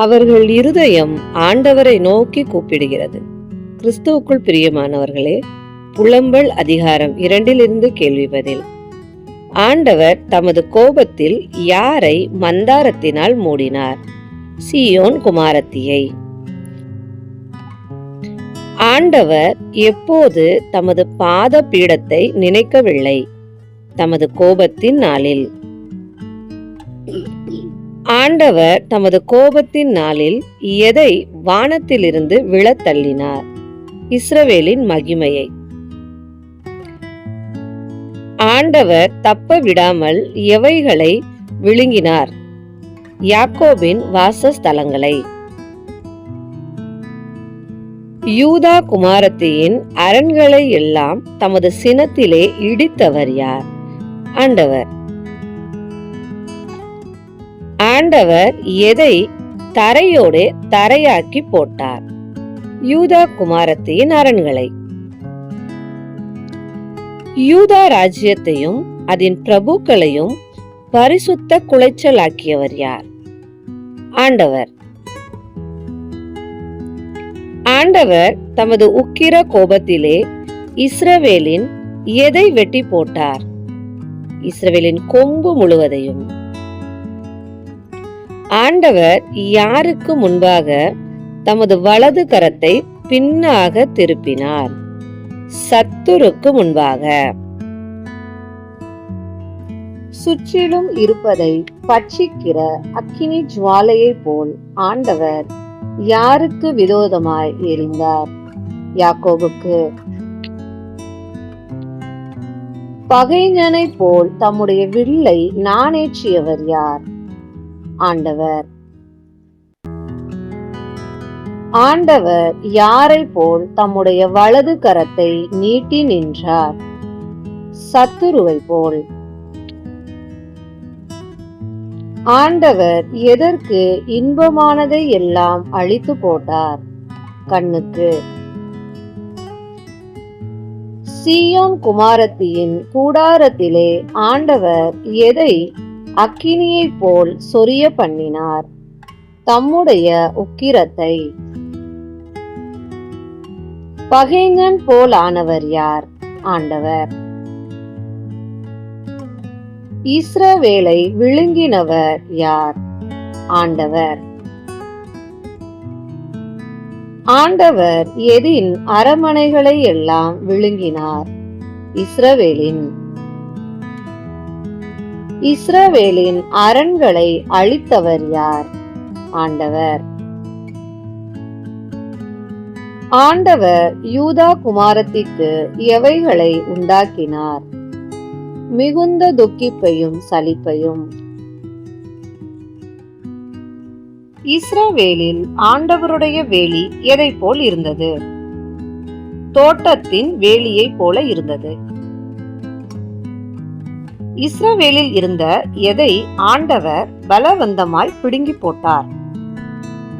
அவர்கள் இருதயம் ஆண்டவரை நோக்கி கூப்பிடுகிறது. கிறிஸ்துவுக்குள் பிரியமானவர்களே புலம்பல் அதிகாரம் இரண்டிலிருந்து கேள்வி பதில். ஆண்டவர் தமது கோபத்தில் யாரை மந்தாரத்தினால் மூடினார்? சியோன் குமாரத்தியை. ஆண்டவர் எப்போது தமது பாத பீடத்தை நினைக்கவில்லை? தமது கோபத்தின் நாளில். ஆண்டவர் தமது கோபத்தின் நாளில் எதை வானத்திலிருந்து விழத் தள்ளினார் இஸ்ரவேலின் மகிமையை. ஆண்டவர் தப்ப விடாமல் எவைகளை விழுங்கினார்? யாக்கோபின் வாசஸ்தலங்களை. யூதா குமாரத்தியின் அரண்களை எல்லாம் தமது சினத்திலே இடித்தவர் யார்? ஆண்டவர். ஆண்டவர் எதை தரையோடு தரையாக்கி போட்டார்? யூதா குமாரத்தியின் அரண்களை. யூதா ராஜ்யத்தையும் அதன் பிரபுக்களையும் பரிசுத்த குலைச்சலாக்கியவர் யார்? ஆண்டவர். ஆண்டவர் தமது உக்கிர கோபத்திலே இஸ்ரவேலின் எதை வெட்டி போட்டார்? இஸ்ரவேலின் கொம்பு முழுவதையும். ஆண்டவர் யாருக்கு முன்பாக தமது வலது கரத்தை பின்னாக திருப்பினார்? சத்துருக்கு முன்பாக. சுற்றிலும் இருப்பதை பட்சிக்கிற அக்கினி ஜுவாலையை போல் ஆண்டவர் யாருக்கு விரோதமாய் எரிந்தார்? யாக்கோபுக்கு. பகைஞனைப் போல் தம்முடைய வில்லை நாணேற்றியவர் யார்? ஆண்டவர். ஆண்டவர் யாரை போல் தம்முடைய வலது கரத்தை நீட்டி நின்றார்? சத்துருவை போல் ஆண்டவர் எதற்கு இன்பமானதை எல்லாம் அழித்து போட்டார்? கண்ணுக்கு. சீயோன் குமாரத்தியின் கூடாரத்திலே ஆண்டவர் எதை அக்கினியைப் போல் சொரிய பண்ணினார். தம்முடைய உக்கிரத்தை பகைஞன் போல் ஆனவர் யார்? ஆண்டவர். இஸ்ரவேலை விழுங்கினவர் யார்? ஆண்டவர். ஆண்டவர் எதின் அரமனைகளை எல்லாம் விழுங்கினார். இஸ்ரவேலின் இஸ்ரவேலின் அரண்களை அழித்தவர் யார்? ஆண்டவர். ஆண்டவர் யூதா குமாரத்திற்கு எவைகளை உண்டாக்கினார்? மிகுந்த துக்கிப்பையும் சலிப்பையும். இஸ்ரவேலில் ஆண்டவருடைய வேலி எதை போல் இருந்தது? தோட்டத்தின் வேலியை போல இருந்தது. இஸ்ரவேலில் இருந்த எதை ஆண்டவர் பலவந்தமாய் பிடுங்கி போட்டார்?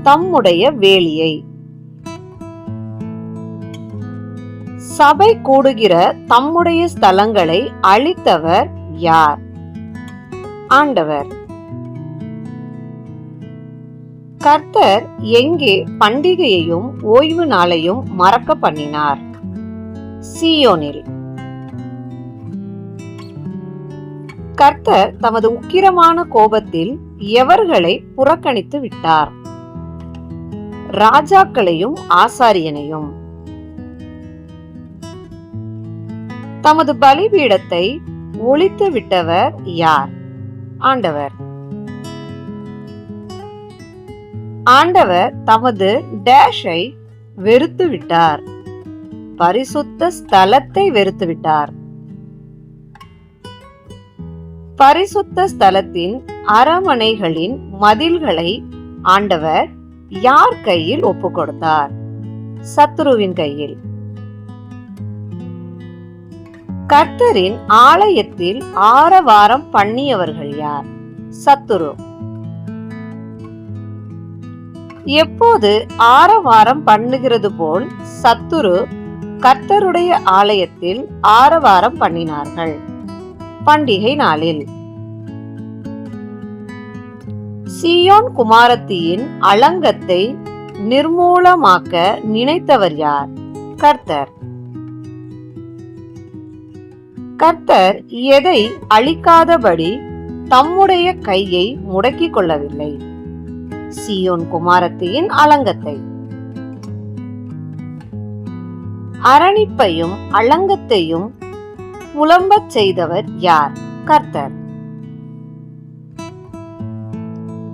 தம்முடைய வேலியை. சபை கூடுகிற தம்முடைய ஸ்தலங்களை அழித்தவர் யார்? ஆண்டவர். கர்த்தர் எங்கே பண்டிகையையும் ஓய்வு நாளையும் மறக்க பண்ணினார்? சியோனில். கர்த்தர் தமது உக்கிரமான கோபத்தில் எவர்களை புறக்கணித்து விட்டார்? ராஜாக்களையும் ஆசாரியனையும். தமது பலிபீடத்தை ஒழித்து விட்டவர் யார்? ஆண்டவர். ஆண்டவர் தமது டேஷை வெறுத்து விட்டார். பரிசுத்த ஸ்தலத்தை வெறுத்து விட்டார். பரிசுத்த ஸ்தலத்தின் அரமனைகளின் மதில்களை ஆண்டவர் யார் கையில் ஒப்பு கொடுத்தார் சத்ருவின் கையில். கர்த்தரின் ஆலயத்தில் ஆரவாரம் பண்ணியவர்கள் யார்? சத்துரு எப்போது ஆரவாரம் பண்ணுகிறது போல் சத்துரு கர்த்தருடைய ஆலயத்தில் ஆரவாரம் பண்ணினார்கள்? பண்டிகை நாளில். சியோன் குமாரத்தியின் அலங்கத்தை நிர்மூலமாக்க நினைத்தவர் யார்? கர்த்தர். கர்த்தர் எதை அழிக்காதபடி தம்முடைய கையை முடக்கிக் கொள்ளவில்லை. சியோன் குமாரத்தியின் அலங்கத்தை. அரணிப்பையும் அலங்கத்தையும் புலம்பச் செய்தவர் யார்? கர்த்தர்.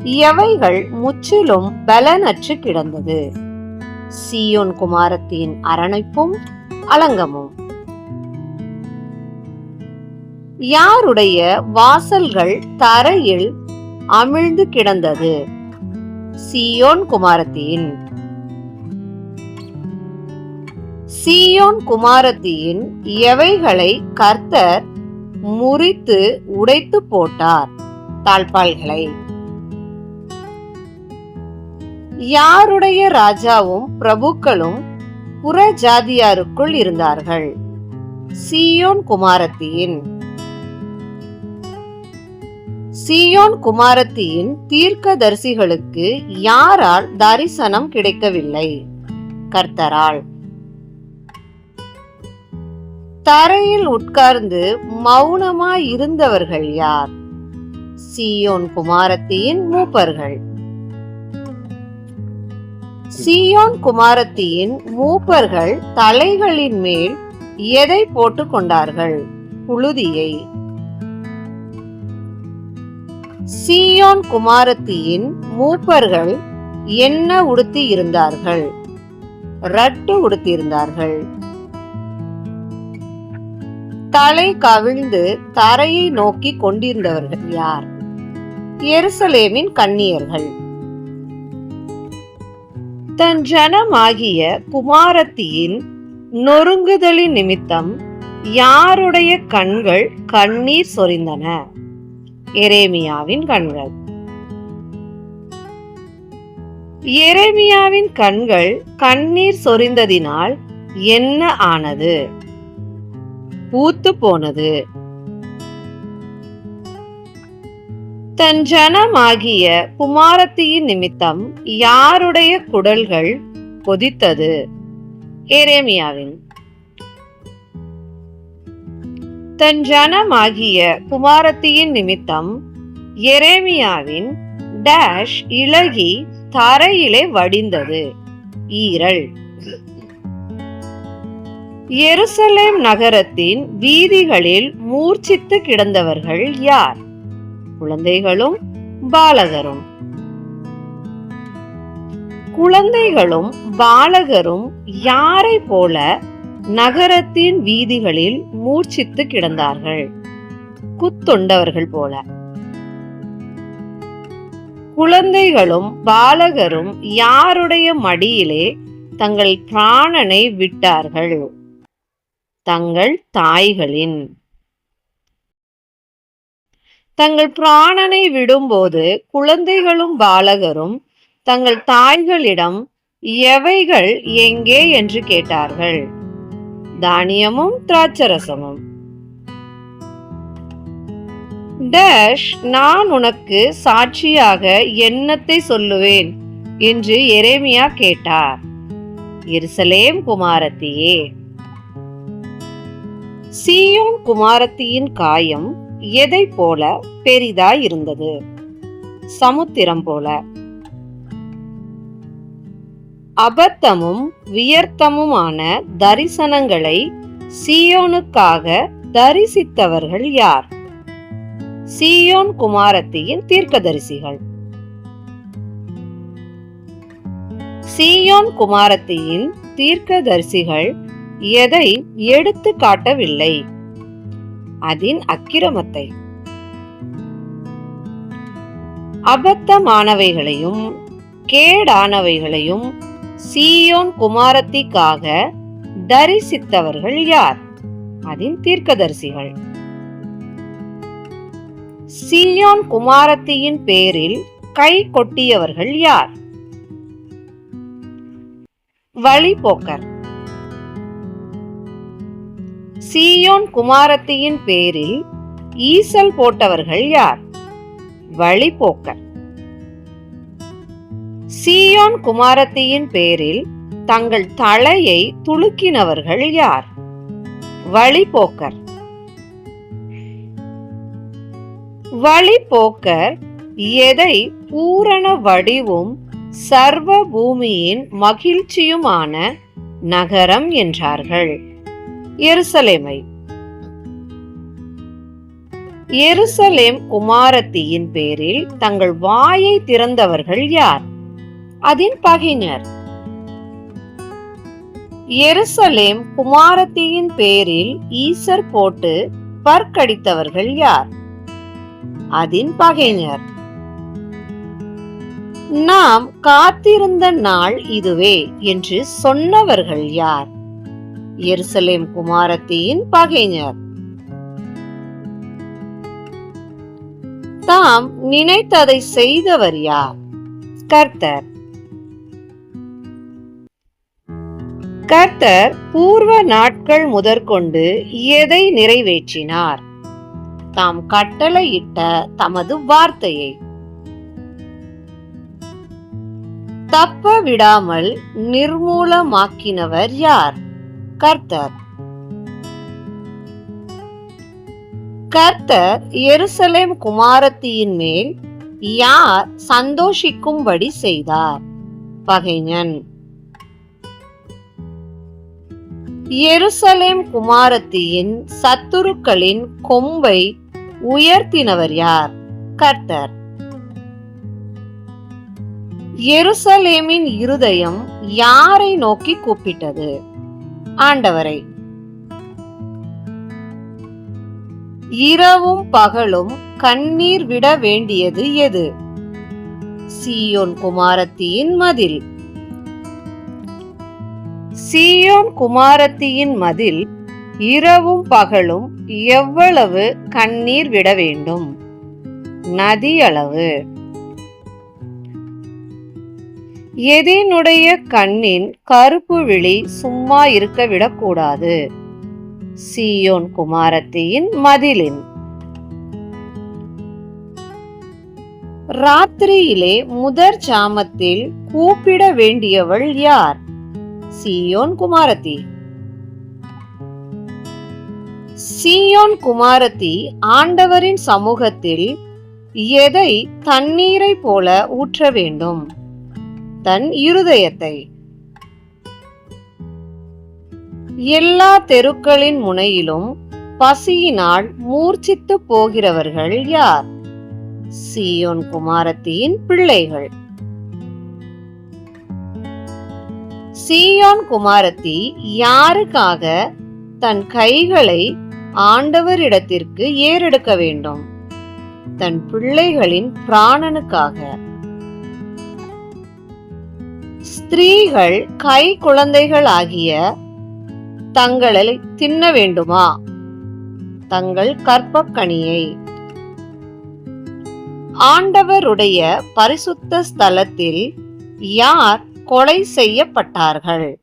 எவைகள் முற்றிலும் பலனற்று கிடந்தது? சீயோன் குமாரத்தின் அரணைப்பும் அலங்கமும். யாருடைய வாசல்கள் தரையில் அமிழ்ந்து கிடந்தது? சீயோன் குமாரத்தின் சீயோன் குமாரத்தியின் எவைகளை கர்த்தர் முறித்து உடைத்து போட்டார்? தாழ்பால்களை யாருடைய ராஜாவும் பிரபுக்களும் புற ஜாதியாருக்குள் இருந்தார்கள்? சீயோன் குமாரத்தியின். சீயோன் குமாரத்தியின் தீர்க்கதரிசிகளுக்கு யாரால் தரிசனம் கிடைக்கவில்லை? கர்த்தரால். தரையில் உட்கார்ந்து மௌனமாய் இருந்தவர்கள் யார்? சீயோன் குமாரத்தியின் மூப்பர்கள். சியோன் குமாரத்தியின் மூப்பர்கள் தலைகளின் மேல் எதை போட்டுக் கொண்டார்கள்? புழுதியை. சீயோன் குமாரத்தியின் மூப்பர்கள் என்ன உடுத்தி இருந்தார்கள்? ரட்டு உடுத்தியிருந்தார்கள் தலை கவிழ்ந்து தரையை நோக்கி கொண்டிருந்தவர்கள் யார்? எருசலேமின் கன்னியர்கள். தன் ஜனமாகிய குமாரத்தியின் நொறுங்குதலின் நிமித்தம் யாருடைய கண்கள் கண்ணீர் சொரிந்தன? எரேமியாவின் கண்கள். எரேமியாவின் கண்கள் கண்ணீர் சொரிந்ததினால் என்ன ஆனது? பூத்து போனது. தன் ஜனமாகிய குமாரத்தியின் நிமித்தம் யாருடைய குடல்கள் கொதித்தது? எரேமியாவின். தன் ஜனமாகிய குமாரத்தியின் நிமித்தம் எரேமியாவின் டேஷ் இழகி தரையிலே வடிந்தது. ஈரல். எருசலேம் நகரத்தின் வீதிகளில் மூர்ச்சித்து கிடந்தவர்கள் யார்? குழந்தைகளும் பாலகரும். குழந்தைகளும் பாலகரும் யாரை போல நகரத்தின் வீதிகளில் மூர்ச்சித்து கிடந்தார்கள்? குத்துண்டவர்கள் போல. குழந்தைகளும் பாலகரும் யாருடைய மடியிலே தங்கள் பிராணனை விட்டார்கள்? தங்கள் தாய்களின். தங்கள் பிராணனை விடும்போது குழந்தைகளும் பாலகரும் தங்கள் தாய்களிடம் எவைகள் எங்கே என்று கேட்டார்கள். தானியமும் திராட்சரசமும். டேஷ் நான் உனக்கு சாட்சியாக என்னத்தை சொல்லுவேன்? என்று எரேமியா கேட்டார். எருசலேம் குமாரத்தியே சீயோன் குமாரத்தியின் காயம் எதை போல பெரிதாய் இருந்தது சமுத்திரம் போல. அபத்தமும் வியர்த்தமுமான தரிசனங்களை சீயோனுக்காக தரிசித்தவர்கள் யார்? சீயோன் குமாரத்தியின் தீர்க்கதரிசிகள். சீயோன் குமாரத்தியின் தீர்க்கதரிசிகள் எதை எடுத்து காட்டவில்லை? அதன் அக்கிரமத்தை. அபத்தமானவைகளையும் கேடானவைகளையும் சீயோன் குமாரத்திக்காக தரிசித்தவர்கள் யார்? அதன் தீர்க்கதரிசிகள். சீயோன் குமாரத்தியின் பேரில் கை கொட்டியவர்கள் யார்? வழிபோக்கர். சீயோன் குமாரத்தியின் பேரில் ஈசல் போட்டவர்கள் யார்? வழிபோக்கர். சீயோன் குமாரத்தியின் பேரில் தங்கள் தலையை துலுக்கினவர்கள் யார்? வழிபோக்கர். வழிபோக்கர் எதை பூரண வடிவும் சர்வ பூமியின் மகிழ்ச்சியுமான நகரம் என்றார்கள். எருசலேமை. எருசலேம் குமாரத்தியின் பேரில் தங்கள் வாயை திறந்தவர்கள் யார்? அதின் பகைஞர். எருசலேம் குமாரத்தியின் பேரில் ஈசர் போட்டு பற்கடித்தவர்கள் யார்? அதின் பகைஞர். நாம் காத்திருந்த நாள் இதுவே என்று சொன்னவர்கள் யார்? எருசலேம் குமாரத்தியின் பகைஞர். தாம் நினைத்ததை செய்தவர் யார்? கர்த்தர். கர்த்தர் பூர்வ நாட்கள் முதற்கொண்டு எதை நிறைவேற்றினார்? தாம் கட்டளையிட்ட தமது வார்த்தையை. தப்ப விடாமல் நிர்மூலமாக்கினவர் யார்? கர்த்தர். கர்த்தர் எருசலேம் குமாரத்தியின் மேல் யார் சந்தோஷிக்கும்படி செய்தார்? பகைஞன். எருசலேம் குமாரத்தியின் சத்துருக்களின் கொம்பை உயர்த்தினவர் யார்? கர்த்தர். எருசலேமின் இருதயம் யாரை நோக்கி கூப்பிட்டது? ஆண்டவரை. இரவும் பகலும் கண்ணீர் விட வேண்டியது எது? சீயோன் குமாரத்தியின் மதில். சீயோன் குமாரத்தியின் மதில் இரவும் பகலும் எவ்வளவு கண்ணீர் விட வேண்டும்? நதி எதினுடைய கண்ணின் கருப்பு விழி சும்மா இருக்க விடக்கூடாது. சீயோன் குமாரத்தியின் மதிலின். ராத்திரியிலே முதற் சாமத்தில் கூப்பிட வேண்டியவள் யார்? சீயோன் குமாரத்தி. சீயோன் குமாரத்தி ஆண்டவரின் சமூகத்தில் எதை தண்ணீரை போல ஊற்ற வேண்டும்? தன் இருதயத்தை. எல்லா தெருக்களின் முனையிலும் பசியினால் மூர்ச்சித்து போகிறவர்கள் யார்? சீயோன் குமாரத்தியின் பிள்ளைகள். சீயோன் குமாரத்தி யாருக்காக தன் கைகளை ஆண்டவரிடத்திற்கு ஏறெடுக்க வேண்டும்? தன் பிள்ளைகளின் பிராணனுக்காக. ஸ்திரீகள் கை குழந்தைகளாகிய தங்களை தின்ன வேண்டுமா? தங்கள் கற்பக்கணியை ஆண்டவருடைய பரிசுத்த ஸ்தலத்தில் யார் கொலை செய்யப்பட்டார்கள்?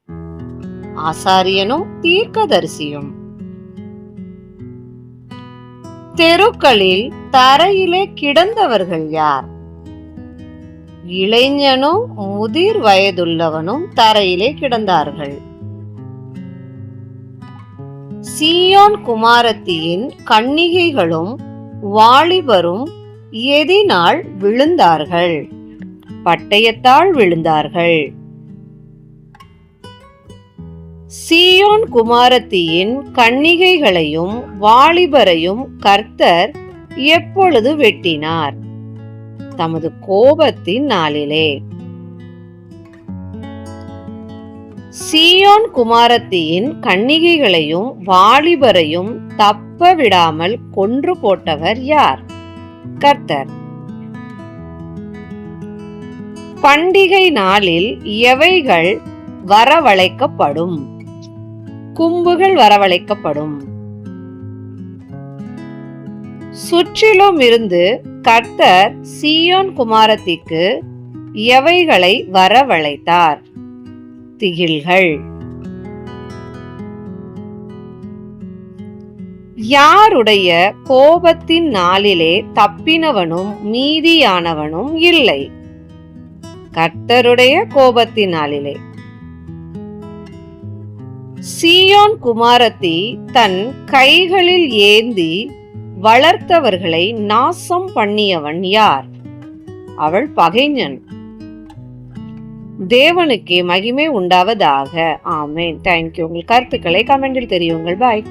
ஆசாரியனும் தீர்க்கதரிசியும். தெருக்களில் தரையிலே கிடந்தவர்கள் யார்? இளைஞனும் முதிர் வயதுள்ளவனும் தரையிலே கிடந்தார்கள். சியோன் குமாரத்தியின் கன்னிகைகளும் வாலிபரும் எதினால் விழுந்தார்கள். பட்டயத்தால் விழுந்தார்கள். சியோன் குமாரத்தியின் கன்னிகைகளையும் வாலிபரையும் கர்த்தர் எப்பொழுது வெட்டினார்? தமது கோபத்தின் நாளிலே. சீயோன் குமாரத்தியின் கன்னிகைகளையும் வாலிபரையும் தப்ப விடாமல் கொன்று போட்டவர் யார்? கர்த்தர். பண்டிகை நாளில் எவைகள் வரவழைக்கப்படும்? கும்புகள் வரவழைக்கப்படும். சுற்றிலும் இருந்து கர்த்தர் சீயோன் குமாரத்திற்கு எவைகளை வரவழைத்தார்? திகில்கள். யாருடைய கோபத்தின் நாளிலே தப்பினவனும் மீதியானவனும் இல்லை. கர்த்தருடைய கோபத்தினாலிலே சீயோன் குமாரத்தி தன் கைகளில் ஏந்தி வளர்த்தவர்களை நாசம் பண்ணியவன் யார்? அவள் பகைஞன். தேவனுக்கே மகிமை உண்டாவதாக. ஆமேன். தேங்க்யூ உங்கள் கருத்துக்களை கமெண்டில் தெரியுங்கள். பாய்